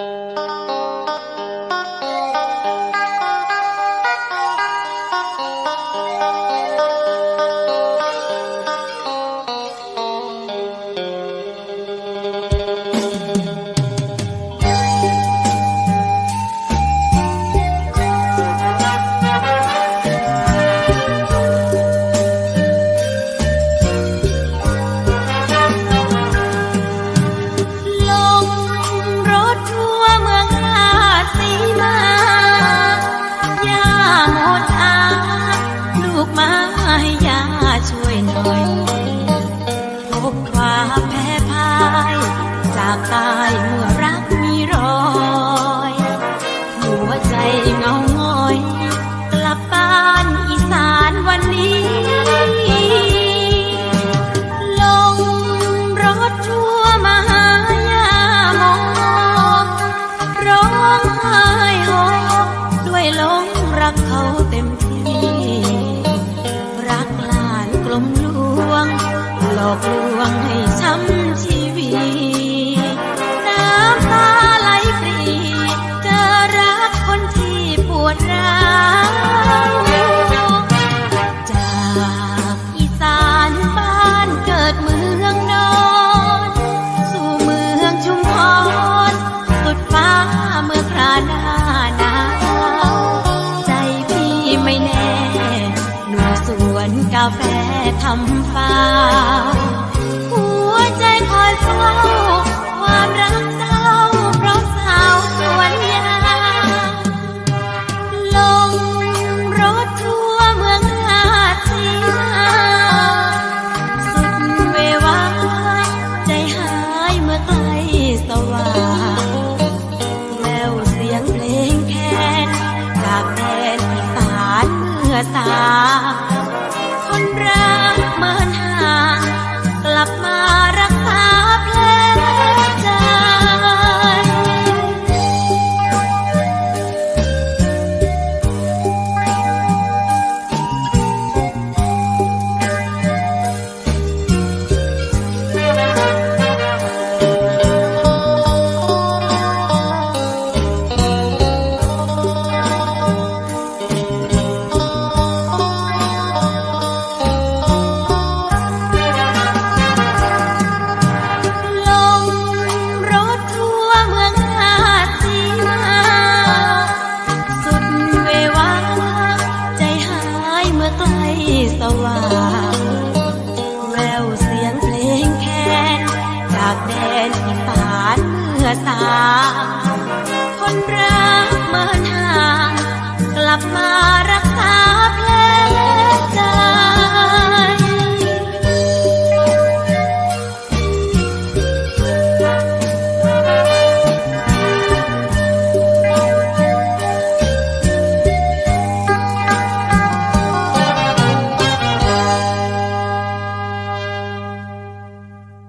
ล จากตายเมื่อรักมีรอยหัวใจเงาหงอย กลับบ้านอีสานวันนี้ ลงรถทั่วมาหายาโมร้องไห้โฮด้วยหลงรักเขาเต็มที่ รักหลานกลมลวง หลอกลวงให้ช้ำชีวิตาแฟทำฟาหัวใจคอยเฝ้า ความรักเศร้าเพราะสาวสวนยาลงรถทั่วเมืองราชสีมาสุดเววาใจหายเมื่อใกล้สว่างแล้วเสียงเพลงแคนจากแดนอีสานเมื่อสา รักเมินห่างกลับมา สางคนรักเมินห่างกลับมา